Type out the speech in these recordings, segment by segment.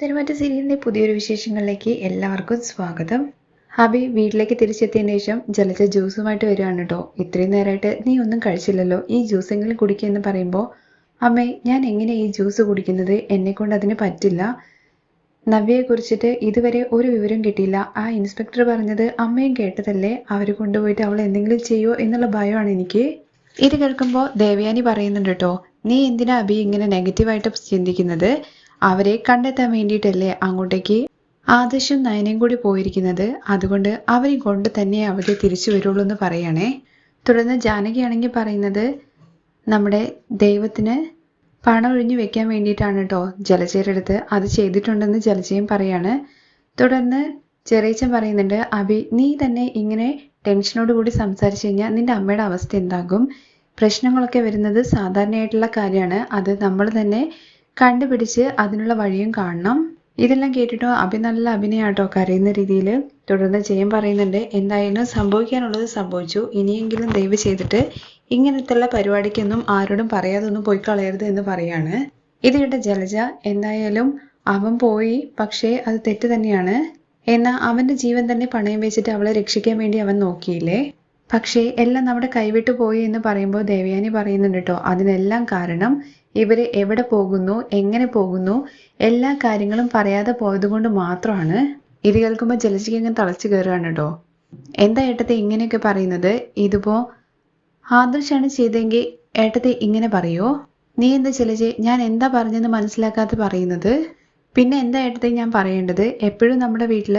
തിരുമറ്റ സീരിയലിന്റെ പുതിയൊരു വിശേഷങ്ങളിലേക്ക് എല്ലാവർക്കും സ്വാഗതം. ഹബി വീട്ടിലേക്ക് തിരിച്ചെത്തിയതിന് ശേഷം ജലജ ജ്യൂസുമായിട്ട് വരികയാണ് കേട്ടോ. ഇത്രയും നേരമായിട്ട് നീ ഒന്നും കഴിച്ചില്ലല്ലോ. ഈ ജ്യൂസെങ്കിലും കുടിക്കുക എന്ന് പറയുമ്പോൾ അമ്മേ ഞാൻ എങ്ങനെ ഈ ജ്യൂസ് കുടിക്കുന്നത്? എന്നെ കൊണ്ട് അതിന് പറ്റില്ല. നവ്യയെ കുറിച്ചിട്ട് ഇതുവരെ ഒരു വിവരം കിട്ടിയില്ല. ആ ഇൻസ്പെക്ടർ പറഞ്ഞത് അമ്മയും കേട്ടതല്ലേ? അവർ കൊണ്ടുപോയിട്ട് അവൾ എന്തെങ്കിലും ചെയ്യുമോ എന്നുള്ള ഭയമാണ് എനിക്ക്. ഇത് കേൾക്കുമ്പോൾ ദേവയാനി പറയുന്നുണ്ട് കേട്ടോ നീ എന്തിനാ അബി ഇങ്ങനെ നെഗറ്റീവായിട്ട് ചിന്തിക്കുന്നത്? അവരെ കണ്ടെത്താൻ വേണ്ടിയിട്ടല്ലേ അങ്ങോട്ടേക്ക് ആദർശും നയനയും കൂടി പോയിരിക്കുന്നത്? അതുകൊണ്ട് അവരെ കൊണ്ട് തന്നെ അവർ തിരിച്ചു വരുള്ളൂ എന്ന് പറയണേ. തുടർന്ന് ജാനകിയാണെങ്കിൽ പറയുന്നത് നമ്മുടെ ദൈവത്തിന് പണം ഒഴിഞ്ഞു വെക്കാൻ വേണ്ടിയിട്ടാണ് കേട്ടോ ജലജയരെടുത്ത് അത് ചെയ്തിട്ടുണ്ടെന്ന് ജലജയം പറയാണ്. തുടർന്ന് ചെറിയച്ചൻ പറയുന്നുണ്ട് അഭി നീ തന്നെ ഇങ്ങനെ ടെൻഷനോട് കൂടി സംസാരിച്ചു കഴിഞ്ഞാൽ നിന്റെ അമ്മയുടെ അവസ്ഥ എന്താകും? പ്രശ്നങ്ങളൊക്കെ വരുന്നത് സാധാരണയായിട്ടുള്ള കാര്യമാണ്. അത് നമ്മൾ തന്നെ കണ്ടുപിടിച്ച് അതിനുള്ള വഴിയും കാണണം. ഇതെല്ലാം കേട്ടിട്ടോ അഭി നല്ല അഭിനയാട്ടോ കരയുന്ന രീതിയിൽ തുടർന്ന് ജയം പറയുന്നുണ്ട് എന്തായാലും സംഭവിക്കാനുള്ളത് സംഭവിച്ചു. ഇനിയെങ്കിലും ദയവ് ചെയ്തിട്ട് ഇങ്ങനത്തുള്ള പരിപാടിക്കൊന്നും ആരോടും പറയാതൊന്നും പോയി കളയരുത് എന്ന് പറയാണ്. ഇത് കേട്ട ജലജ എന്തായാലും അവൻ പോയി പക്ഷേ അത് തെറ്റ് തന്നെയാണ്. എന്നാൽ അവന്റെ ജീവൻ തന്നെ പണയം വെച്ചിട്ട് അവളെ രക്ഷിക്കാൻ വേണ്ടി അവൻ നോക്കിയില്ലേ? പക്ഷേ എല്ലാം നമ്മുടെ കൈവിട്ടു പോയി എന്ന് പറയുമ്പോൾ ദേവയാനി പറയുന്നുണ്ട് കേട്ടോ അതിനെല്ലാം കാരണം ഇവർ എവിടെ പോകുന്നു എങ്ങനെ പോകുന്നു എല്ലാ കാര്യങ്ങളും പറയാതെ പോയത് കൊണ്ട് മാത്രമാണ് ഇത് കേൾക്കുമ്പോൾ ജലജിക്ക് ഇങ്ങനെ തളച്ചു കയറുകയാണ് കേട്ടോ എന്താ ഏട്ടത്തെ ഇങ്ങനെയൊക്കെ പറയുന്നത്? ഇതിപ്പോ ആദർശാണ് ചെയ്തെങ്കിൽ ഏട്ടത്തെ ഇങ്ങനെ പറയോ? നീ എന്താ ജലജെ ഞാൻ എന്താ പറഞ്ഞെന്ന് മനസ്സിലാക്കാതെ പറയുന്നത്? പിന്നെ എന്താ ഏട്ടത്തെ ഞാൻ പറയേണ്ടത്? എപ്പോഴും നമ്മുടെ വീട്ടിൽ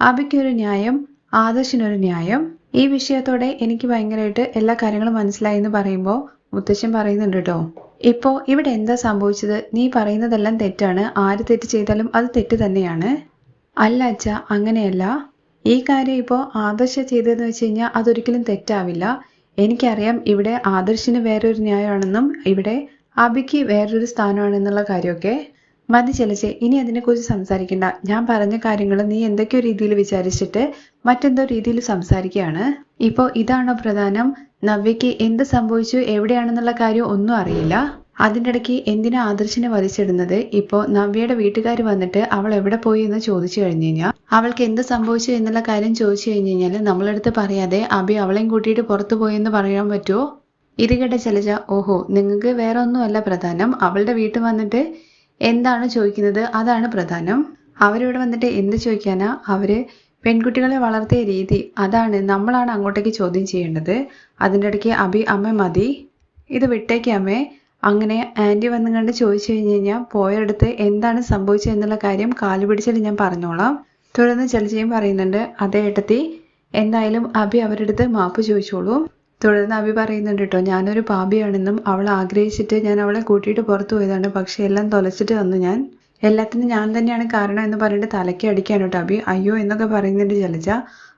അബിക്കൊരു ന്യായം ആദർശിനൊരു ന്യായം. ഈ വിഷയത്തോടെ എനിക്ക് ഭയങ്കരമായിട്ട് എല്ലാ കാര്യങ്ങളും മനസ്സിലായി എന്ന് പറയുമ്പോൾ മുത്തശ്ശൻ പറയുന്നുണ്ട് കേട്ടോ ഇപ്പോ ഇവിടെ എന്താ സംഭവിച്ചത്? നീ പറയുന്നതെല്ലാം തെറ്റാണ്. ആര് തെറ്റ് ചെയ്താലും അത് തെറ്റ് തന്നെയാണ്. അല്ല അച്ഛ അങ്ങനെയല്ല. ഈ കാര്യം ഇപ്പോൾ ആദർശ ചെയ്തതെന്ന് വെച്ച് കഴിഞ്ഞാൽ അതൊരിക്കലും തെറ്റാവില്ല. എനിക്കറിയാം ഇവിടെ ആദർശിന് വേറൊരു ന്യായമാണെന്നും ഇവിടെ അബിക്ക് വേറൊരു സ്ഥാനമാണെന്നുള്ള കാര്യമൊക്കെ. മതി ചെലച്ചെ ഇനി അതിനെക്കുറിച്ച് സംസാരിക്കണ്ട. ഞാൻ പറഞ്ഞ കാര്യങ്ങൾ നീ എന്തൊക്കെയോ രീതിയിൽ വിചാരിച്ചിട്ട് മറ്റെന്തോ രീതിയിൽ സംസാരിക്കുകയാണ്. ഇപ്പോൾ ഇതാണോ പ്രധാനം? നവ്യയ്ക്ക് എന്ത് സംഭവിച്ചു എവിടെയാണെന്നുള്ള കാര്യം ഒന്നും അറിയില്ല. അതിന്റെ ഇടയ്ക്ക് എന്തിനാ ആദർശിനെ വലിച്ചിടുന്നത് ഇപ്പോൾ നവ്യയുടെ വീട്ടുകാർ വന്നിട്ട് അവൾ എവിടെ പോയി എന്ന് ചോദിച്ചു കഴിഞ്ഞു കഴിഞ്ഞാൽ അവൾക്ക് എന്ത് സംഭവിച്ചു എന്നുള്ള കാര്യം ചോദിച്ചു കഴിഞ്ഞു കഴിഞ്ഞാൽ നമ്മളടുത്ത് പറയാതെ അബി അവളെയും കൂട്ടിയിട്ട് പുറത്തു എന്ന് പറയാൻ പറ്റുമോ ഇത് കേട്ട ഓഹോ നിങ്ങൾക്ക് വേറെ ഒന്നുമല്ല പ്രധാനം. അവളുടെ വീട്ടിൽ വന്നിട്ട് എന്താണ് ചോദിക്കുന്നത്? അതാണ് പ്രധാനം. അവരിവിടെ വന്നിട്ട് എന്ത് ചോദിക്കാനാ? അവർ പെൺകുട്ടികളെ വളർത്തിയ രീതി അതാണ് നമ്മളാണ് അങ്ങോട്ടേക്ക് ചോദ്യം ചെയ്യേണ്ടത്. അതിന്റെ ഇടയ്ക്ക് അഭി അമ്മ മതി. ഇത് വിട്ടേക്ക് അമ്മേ. അങ്ങനെ ആന്റി വന്നു കണ്ട് ചോദിച്ചു കഴിഞ്ഞ് കഴിഞ്ഞാൽ പോയടുത്ത് എന്താണ് സംഭവിച്ചത് എന്നുള്ള കാര്യം കാൽ പിടിച്ചിട്ട് ഞാൻ പറഞ്ഞോളാം. തുടർന്ന് ചലിച്ചയും പറയുന്നുണ്ട് അതേ ഏട്ടത്തി എന്തായാലും അഭി അവരുടെ അടുത്ത് മാപ്പ് ചോദിച്ചോളൂ. തുടർന്ന് അഭി പറയുന്നുണ്ട് കേട്ടോ ഞാനൊരു പാപിയാണെന്നും അവൾ ആഗ്രഹിച്ചിട്ട് ഞാൻ അവളെ കൂട്ടിയിട്ട് പുറത്തു പോയതാണ്. പക്ഷെ എല്ലാം തൊലച്ചിട്ട് വന്നു ഞാൻ. എല്ലാത്തിനും ഞാൻ തന്നെയാണ് കാരണം എന്ന് പറഞ്ഞിട്ട് തലയ്ക്ക് അടിക്കാൻ കേട്ടോ അഭി. അയ്യോ എന്നൊക്കെ പറയുന്നുണ്ട് ജലജ.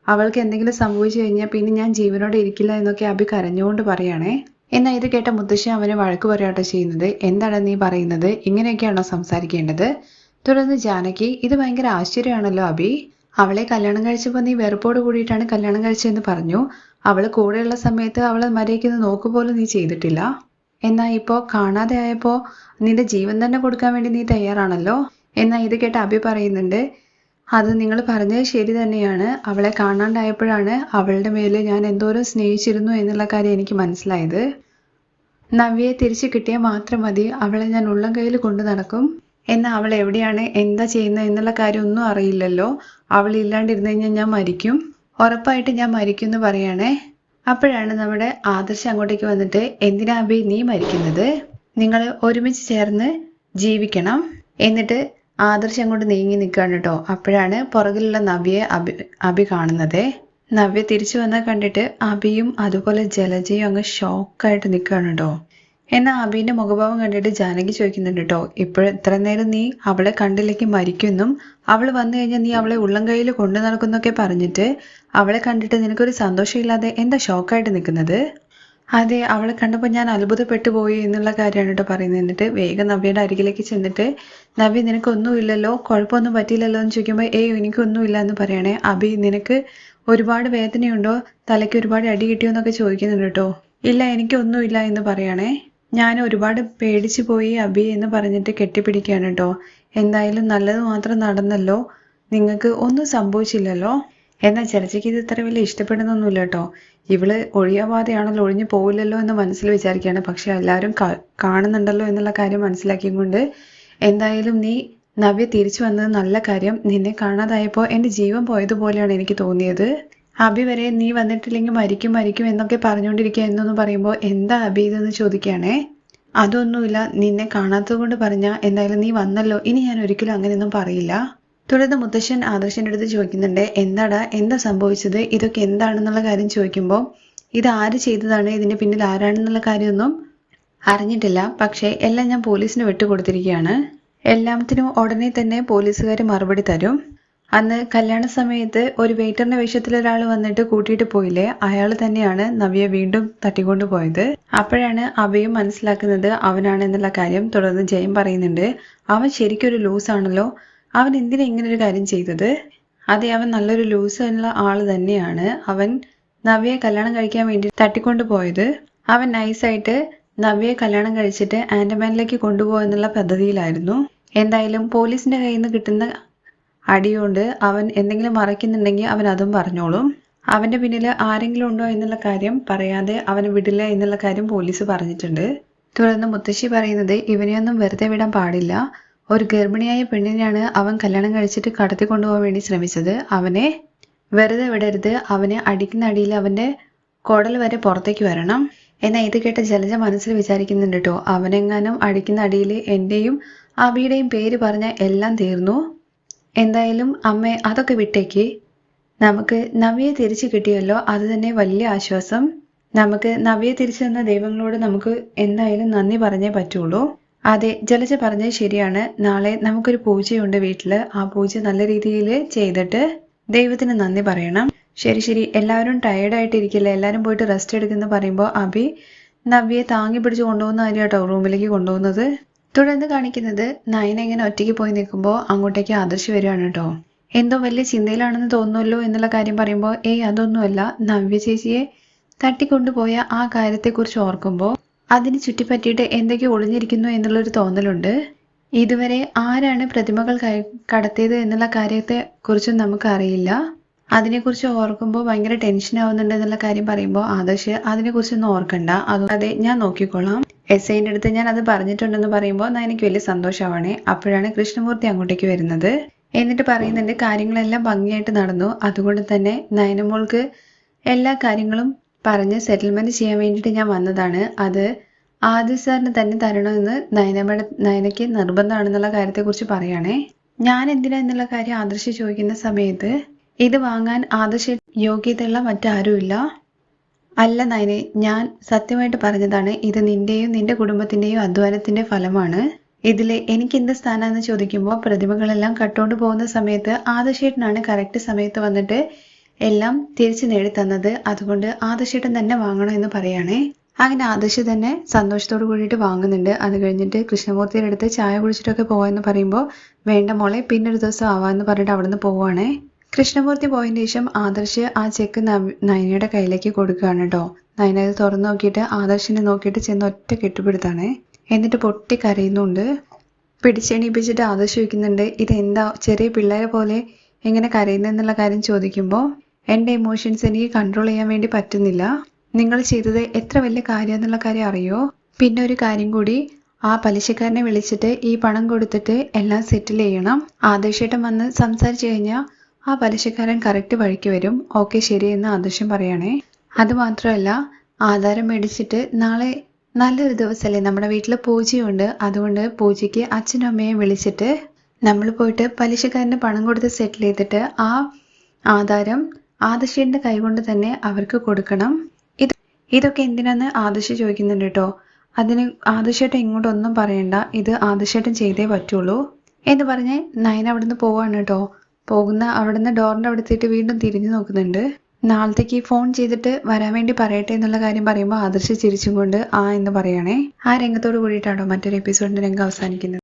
അവൾക്ക് എന്തെങ്കിലും സംഭവിച്ചു കഴിഞ്ഞാൽ പിന്നെ ഞാൻ ജീവനോടെ ഇരിക്കില്ല എന്നൊക്കെ അഭി കരഞ്ഞുകൊണ്ട് പറയുകയാണേ എന്നാ ഇത് കേട്ട മുത്തശ്ശി അവനെ വഴക്ക് പറയാട്ടോ ചെയ്യുന്നത്. എന്താണ് നീ പറയുന്നത്? ഇങ്ങനെയൊക്കെയാണോ സംസാരിക്കേണ്ടത്? തുടർന്ന് ജാനകി ഇത് ഭയങ്കര ആശ്ചര്യമാണല്ലോ അഭി. അവളെ കല്യാണം കഴിച്ചപ്പോൾ നീ വെറുപ്പോട് കൂടിയിട്ടാണ് കല്യാണം കഴിച്ചതെന്ന് പറഞ്ഞു. അവൾ കൂടെയുള്ള സമയത്ത് അവളെ മര്യാദയ്ക്ക് നോക്കുപോലും നീ ചെയ്തിട്ടില്ല. എന്നാ ഇപ്പോ കാണാതെ ആയപ്പോൾ നിന്റെ ജീവൻ തന്നെ കൊടുക്കാൻ വേണ്ടി നീ തയ്യാറാണല്ലോ? എന്നാ ഇത് കേട്ട് അഭി പറയുന്നുണ്ട്. അത് നിങ്ങൾ പറഞ്ഞത് ശരി തന്നെയാണ്. അവളെ കാണാണ്ടായപ്പോഴാണ് അവളുടെ മേലെ ഞാൻ എന്തോരം സ്നേഹിച്ചിരുന്നു എന്നുള്ള കാര്യം എനിക്ക് മനസ്സിലായത്. നവ്യയെ തിരിച്ചു കിട്ടിയാൽ മാത്രം മതി. അവളെ ഞാൻ ഉള്ളം കയ്യിൽ കൊണ്ടു നടക്കും. എന്നാൽ അവൾ എവിടെയാണ്? എന്താ ചെയ്യുന്നത്? എന്നുള്ള കാര്യം ഒന്നും അറിയില്ലല്ലോ. അവൾ ഇല്ലാണ്ടിരുന്നു കഴിഞ്ഞാൽ ഞാൻ മരിക്കും. ഉറപ്പായിട്ട് ഞാൻ മരിക്കും എന്ന് പറയണേ. അപ്പോഴാണ് നമ്മുടെ ആദർശം അങ്ങോട്ടേക്ക് വന്നിട്ട് എന്തിനാ അഭി നീ മരിക്കുന്നത്? നിങ്ങൾ ഒരുമിച്ച് ചേർന്ന് ജീവിക്കണം. എന്നിട്ട് ആദർശം അങ്ങോട്ട് നീങ്ങി നിൽക്കുകയാണ് കേട്ടോ. അപ്പോഴാണ് പുറകിലുള്ള നവ്യയെ അബി അബി കാണുന്നത്. നവ്യ തിരിച്ചു വന്നാൽ കണ്ടിട്ട് അബിയും അതുപോലെ ജലജയും അങ്ങ് ഷോക്കായിട്ട് നിൽക്കുകയാണ് കേട്ടോ. എന്നാൽ അബീന്റെ മുഖഭാവം കണ്ടിട്ട് ജാനകി ചോദിക്കുന്നുണ്ട് കേട്ടോ ഇപ്പോഴും ഇത്ര നേരം നീ അവളെ കണ്ടില്ലെങ്കിൽ മരിക്കുമെന്നും അവൾ വന്നു കഴിഞ്ഞാൽ നീ അവളെ ഉള്ളം കയ്യിൽ കൊണ്ടു നടക്കുന്നൊക്കെ പറഞ്ഞിട്ട് അവളെ കണ്ടിട്ട് നിനക്കൊരു സന്തോഷമില്ലാതെ എന്താ ഷോക്കായിട്ട് നിൽക്കുന്നത്? അതെ അവളെ കണ്ടപ്പോൾ ഞാൻ അത്ഭുതപ്പെട്ടു പോയി എന്നുള്ള കാര്യമാണ് കേട്ടോ പറയുന്നത്. എന്നിട്ട് വേഗം നവ്യയുടെ അരികിലേക്ക് ചെന്നിട്ട് നവ്യ നിനക്കൊന്നുമില്ലല്ലോ? കുഴപ്പമൊന്നും പറ്റിയില്ലല്ലോ? എന്ന് ചോദിക്കുമ്പോൾ ഏയ് എനിക്കൊന്നുമില്ല എന്ന് പറയണേ. അഭി നിനക്ക് ഒരുപാട് വേദനയുണ്ടോ? തലയ്ക്ക് ഒരുപാട് അടി കിട്ടിയോ? എന്നൊക്കെ ചോദിക്കുന്നുണ്ട് കേട്ടോ ഇല്ല എനിക്കൊന്നുമില്ല എന്ന് പറയണേ. ഞാൻ ഒരുപാട് പേടിച്ചു പോയി അബി എന്ന് പറഞ്ഞിട്ട് കെട്ടിപ്പിടിക്കുകയാണ് കേട്ടോ എന്തായാലും നല്ലത് മാത്രം നടന്നല്ലോ. നിങ്ങൾക്ക് ഒന്നും സംഭവിച്ചില്ലല്ലോ? എന്നാൽ ചർച്ചയ്ക്ക് ഇത് ഇത്ര വലിയ ഇഷ്ടപ്പെടുന്നൊന്നുമില്ല കേട്ടോ ഇവൾ ഒഴിയാവാതെയാണല്ലോ ഒഴിഞ്ഞു പോവില്ലല്ലോ എന്ന് മനസ്സിൽ വിചാരിക്കുകയാണ്. പക്ഷെ എല്ലാവരും കാണുന്നുണ്ടല്ലോ എന്നുള്ള കാര്യം മനസ്സിലാക്കിക്കൊണ്ട് എന്തായാലും നീ നവ്യ തിരിച്ചു വന്നത് നല്ല കാര്യം. നിന്നെ കാണാതായപ്പോൾ എന്റെ ജീവൻ പോയതുപോലെയാണ് എനിക്ക് തോന്നിയത്. അഭി വരെ നീ വന്നിട്ടില്ലെങ്കിൽ മരിക്കും മരിക്കും എന്നൊക്കെ പറഞ്ഞുകൊണ്ടിരിക്കുക എന്നൊന്ന് പറയുമ്പോൾ എന്താ അബി ഇതെന്ന് ചോദിക്കുകയാണേ? അതൊന്നുമില്ല. നിന്നെ കാണാത്തത് കൊണ്ട് പറഞ്ഞ എന്തായാലും നീ വന്നല്ലോ. ഇനി ഞാൻ ഒരിക്കലും അങ്ങനെയൊന്നും പറയില്ല. തുടർന്ന് മുത്തശ്ശൻ ആദർശന്റെ അടുത്ത് ചോദിക്കുന്നുണ്ട് എന്താടാ? എന്താ സംഭവിച്ചത്? ഇതൊക്കെ എന്താണെന്നുള്ള കാര്യം ചോദിക്കുമ്പോൾ ഇത് ആര് ചെയ്തതാണ്? ഇതിന്റെ പിന്നിൽ ആരാണെന്നുള്ള കാര്യമൊന്നും അറിഞ്ഞിട്ടില്ല. പക്ഷേ എല്ലാം ഞാൻ പോലീസിന് വിട്ടുകൊടുത്തിരിക്കുകയാണ്. എല്ലാത്തിനും ഉടനെ തന്നെ പോലീസുകാർ മറുപടി തരും. അന്ന് കല്യാണ സമയത്ത് ഒരു വെയിറ്ററിന്റെ വേഷത്തിൽ ഒരാൾ വന്നിട്ട് കൂട്ടിയിട്ട് പോയില്ലേ? അയാൾ തന്നെയാണ് നവ്യ വീണ്ടും തട്ടിക്കൊണ്ടു പോയത്. അപ്പോഴാണ് അവയും മനസ്സിലാക്കുന്നത് അവനാണ് എന്നുള്ള കാര്യം തുടർന്ന് ജയം പറയുന്നുണ്ട്. അവൻ ശരിക്കൊരു ലൂസ് ആണല്ലോ. അവൻ എന്തിനാ ഇങ്ങനെ ഒരു കാര്യം ചെയ്തത്? അതെ അവൻ നല്ലൊരു ലൂസ് ഉള്ള ആൾ തന്നെയാണ്. അവൻ നവ്യയെ കല്യാണം കഴിക്കാൻ വേണ്ടി തട്ടിക്കൊണ്ടു പോയത്. അവൻ നൈസായിട്ട് നവ്യയെ കല്യാണം കഴിച്ചിട്ട് ആൻഡമാനിലേക്ക് കൊണ്ടുപോകുന്നുള്ള പദ്ധതിയിലായിരുന്നു. എന്തായാലും പോലീസിന്റെ കയ്യിൽ നിന്ന് കിട്ടുന്ന അടികൊണ്ട് അവൻ എന്തെങ്കിലും മറയ്ക്കുന്നുണ്ടെങ്കിൽ അവൻ അതും പറഞ്ഞോളും. അവന്റെ പിന്നിൽ ആരെങ്കിലും ഉണ്ടോ എന്നുള്ള കാര്യം പറയാതെ അവനെ വിടില്ല എന്നുള്ള കാര്യം പോലീസ് പറഞ്ഞിട്ടുണ്ട്. തുടർന്ന് മുത്തശ്ശി പറയുന്നത് ഇവനെയൊന്നും വെറുതെ വിടാൻ പാടില്ല. ഒരു ഗർഭിണിയായ പെണ്ണിനെയാണ് അവൻ കല്യാണം കഴിച്ചിട്ട് കടത്തി കൊണ്ടുപോകാൻ വേണ്ടി ശ്രമിച്ചത്. അവനെ വെറുതെ വിടരുത്. അവനെ അടിക്കുന്ന അടിയിൽ അവന്റെ കുടൽ വരെ പുറത്തേക്ക് വരണം. എന്നാൽ ഇത് കേട്ട ജലജ മനസ്സിൽ വിചാരിക്കുന്നുണ്ട് കേട്ടോ അവനെങ്ങാനും അടിക്കുന്ന അടിയിൽ എന്റെയും അബിയുടെയും പേര് പറഞ്ഞ എല്ലാം തീർന്നു. എന്തായാലും അമ്മേ അതൊക്കെ വിട്ടേക്ക്. നമുക്ക് നവ്യെ തിരിച്ചു കിട്ടിയല്ലോ അത് തന്നെ വലിയ ആശ്വാസം. നമുക്ക് നവ്യെ തിരിച്ചു തന്ന ദൈവങ്ങളോട് നമുക്ക് എന്തായാലും നന്ദി പറഞ്ഞേ പറ്റുള്ളൂ. അതെ ജലജ പറഞ്ഞത് ശരിയാണ്. നാളെ നമുക്കൊരു പൂജയുണ്ട് വീട്ടിൽ ആ പൂജ നല്ല രീതിയിൽ ചെയ്തിട്ട് ദൈവത്തിന് നന്ദി പറയണം. ശരി ശരി. എല്ലാവരും ടയേർഡായിട്ടിരിക്കില്ല എല്ലാവരും പോയിട്ട് റെസ്റ്റ് എടുക്കുന്നു പറയുമ്പോൾ അഭി നവ്യെ താങ്ങി പിടിച്ച് കൊണ്ടുപോകുന്ന കാര്യമാട്ടോ റൂമിലേക്ക് കൊണ്ടുപോകുന്നത്. തുടർന്ന് കാണിക്കുന്നത് നയന ഇങ്ങനെ ഒറ്റയ്ക്ക് പോയി നിൽക്കുമ്പോൾ അങ്ങോട്ടേക്ക് ആദർശ് വരികയാണ് കേട്ടോ. എന്തോ വലിയ ചിന്തയിലാണെന്ന് തോന്നുമല്ലോ എന്നുള്ള കാര്യം പറയുമ്പോൾ ഏയ് അതൊന്നുമല്ല. നവ്യ ചേച്ചിയെ തട്ടിക്കൊണ്ടുപോയ ആ കാര്യത്തെക്കുറിച്ച് ഓർക്കുമ്പോൾ അതിന് ചുറ്റിപ്പറ്റിയിട്ട് എന്തൊക്കെ ഒളിഞ്ഞിരിക്കുന്നു എന്നുള്ളൊരു തോന്നലുണ്ട്. ഇതുവരെ ആരാണ് പ്രതിമകൾ കടത്തിയത് എന്നുള്ള കാര്യത്തെ കുറിച്ചും നമുക്ക് അറിയില്ല അതിനെക്കുറിച്ച് ഓർക്കുമ്പോൾ ഭയങ്കര ടെൻഷൻ ആവുന്നുണ്ട് എന്നുള്ള കാര്യം പറയുമ്പോൾ ആദർശ് അതിനെക്കുറിച്ചൊന്നും ഓർക്കണ്ട. അത് അതെ ഞാൻ നോക്കിക്കോളാം. എസ് ഐന്റെ അടുത്ത് ഞാൻ അത് പറഞ്ഞിട്ടുണ്ടെന്ന് പറയുമ്പോൾ എനിക്ക് വലിയ സന്തോഷമാണേ അപ്പോഴാണ് കൃഷ്ണമൂർത്തി അങ്ങോട്ടേക്ക് വരുന്നത്. എന്നിട്ട് പറയുന്നുണ്ട് കാര്യങ്ങളെല്ലാം ഭംഗിയായിട്ട് നടന്നു. അതുകൊണ്ട് തന്നെ നയനമോൾക്ക് എല്ലാ കാര്യങ്ങളും പറഞ്ഞ് സെറ്റിൽമെന്റ് ചെയ്യാൻ വേണ്ടിയിട്ട് ഞാൻ വന്നതാണ്. അത് ആദ്യ സാറിന് തന്നെ തരണമെന്ന് നയനമ്മയുടെ നയനയ്ക്ക് നിർബന്ധമാണെന്നുള്ള കാര്യത്തെക്കുറിച്ച് പറയുകയാണേ ഞാൻ എന്തിനാ എന്നുള്ള കാര്യം ആദർശി ചോദിക്കുന്ന സമയത്ത് ഇത് വാങ്ങാൻ ആദർശ യോഗ്യതയുള്ള മറ്റാരുമില്ല. അല്ല നയനെ ഞാൻ സത്യമായിട്ട് പറഞ്ഞതാണ് ഇത് നിന്റെയും നിന്റെ കുടുംബത്തിന്റെയും അധ്വാനത്തിന്റെ ഫലമാണ്. ഇതിൽ എനിക്ക് എന്ത് സ്ഥാനമെന്ന് ചോദിക്കുമ്പോൾ പ്രതിമകളെല്ലാം കട്ടുകൊണ്ട് പോകുന്ന സമയത്ത് ആദശേട്ടനാണ് കറക്റ്റ് സമയത്ത് വന്നിട്ട് എല്ലാം തിരിച്ചു നേടി തന്നത്. അതുകൊണ്ട് ആദശേട്ടൻ തന്നെ വാങ്ങണം എന്ന് പറയുകയാണേ അങ്ങനെ ആദർശ് തന്നെ സന്തോഷത്തോട് കൂടിയിട്ട് വാങ്ങുന്നുണ്ട്. അത് കഴിഞ്ഞിട്ട് കൃഷ്ണമൂർത്തിയുടെ അടുത്ത് ചായ കുടിച്ചിട്ടൊക്കെ പോകാമെന്ന് പറയുമ്പോൾ വേണ്ട മോളെ പിന്നൊരു ദിവസം ആവാമെന്ന് പറഞ്ഞിട്ട് അവിടുന്ന് പോവുകയാണേ കൃഷ്ണമൂർത്തി പോയതിന് ശേഷം ആദർശ് ആ ചെക്ക് നയനയുടെ കയ്യിലേക്ക് കൊടുക്കുകയാണ് കേട്ടോ നയന അത് തുറന്നു നോക്കിയിട്ട് ആദർശിനെ നോക്കിയിട്ട് ചെന്ന് ഒറ്റ കെട്ടിപ്പിടുത്താണ് എന്നിട്ട് പൊട്ടി കരയുന്നുണ്ട് പിടിച്ചെണീപ്പിച്ചിട്ട് ആദർശ് വയ്ക്കുന്നുണ്ട് ഇതെന്താ ചെറിയ പിള്ളേരെ പോലെ എങ്ങനെ കരയുന്നെന്നുള്ള കാര്യം ചോദിക്കുമ്പോൾ എന്റെ ഇമോഷൻസ് എനിക്ക് കൺട്രോൾ ചെയ്യാൻ വേണ്ടി പറ്റുന്നില്ല. നിങ്ങൾ ചെയ്തത് എത്ര വലിയ കാര്യം എന്നുള്ള കാര്യം അറിയോ? പിന്നെ ഒരു കാര്യം കൂടി ആ പലിശക്കാരനെ വിളിച്ചിട്ട് ഈ പണം കൊടുത്തിട്ട് എല്ലാം സെറ്റിൽ ചെയ്യണം. ആദർശേട്ടൻ വന്ന് സംസാരിച്ചു കഴിഞ്ഞാൽ ആ പലിശക്കാരൻ കറക്റ്റ് വഴിക്ക് വരും. ഓക്കെ ശരി എന്ന് ആദർശം പറയണേ. അത് മാത്രമല്ല ആധാരം മേടിച്ചിട്ട് നാളെ നല്ലൊരു ദിവസമല്ലേ നമ്മുടെ വീട്ടിൽ പൂജയുണ്ട്. അതുകൊണ്ട് പൂജയ്ക്ക് അച്ഛനും അമ്മയും വിളിച്ചിട്ട് നമ്മൾ പോയിട്ട് പലിശക്കാരന് പണം കൊടുത്ത് സെറ്റിൽ ചെയ്തിട്ട് ആ ആധാരം ആദർശിയുടെ കൈകൊണ്ട് തന്നെ അവർക്ക് കൊടുക്കണം. ഇത് ഇതൊക്കെ എന്തിനാന്ന് ആദർശി ചോദിക്കുന്നുണ്ട് കേട്ടോ. അതിന് ആദർശേട്ടൻ ഇങ്ങോട്ടൊന്നും പറയണ്ട. ഇത് ആദർശേട്ടൻ ചെയ്തേ പറ്റുള്ളൂ. എന്ന് പറഞ്ഞ് നയൻ അവിടുന്ന് പോവാണ് കേട്ടോ. പോകുന്ന അവിടുന്ന് ഡോറിന്റെ അവിടെ എത്തിയിട്ട് വീണ്ടും തിരിഞ്ഞു നോക്കുന്നുണ്ട്. നാളത്തേക്ക് ഫോൺ ചെയ്തിട്ട് വരാൻ വേണ്ടി പറയട്ടെ എന്നുള്ള കാര്യം പറയുമ്പോൾ ആദർശ് ചിരിച്ചും കൊണ്ട് ആ എന്ന് പറയണേ. ആ രംഗത്തോട് കൂടിയിട്ടാണോ മറ്റൊരു എപ്പിസോഡിന്റെ രംഗം അവസാനിക്കുന്നത്?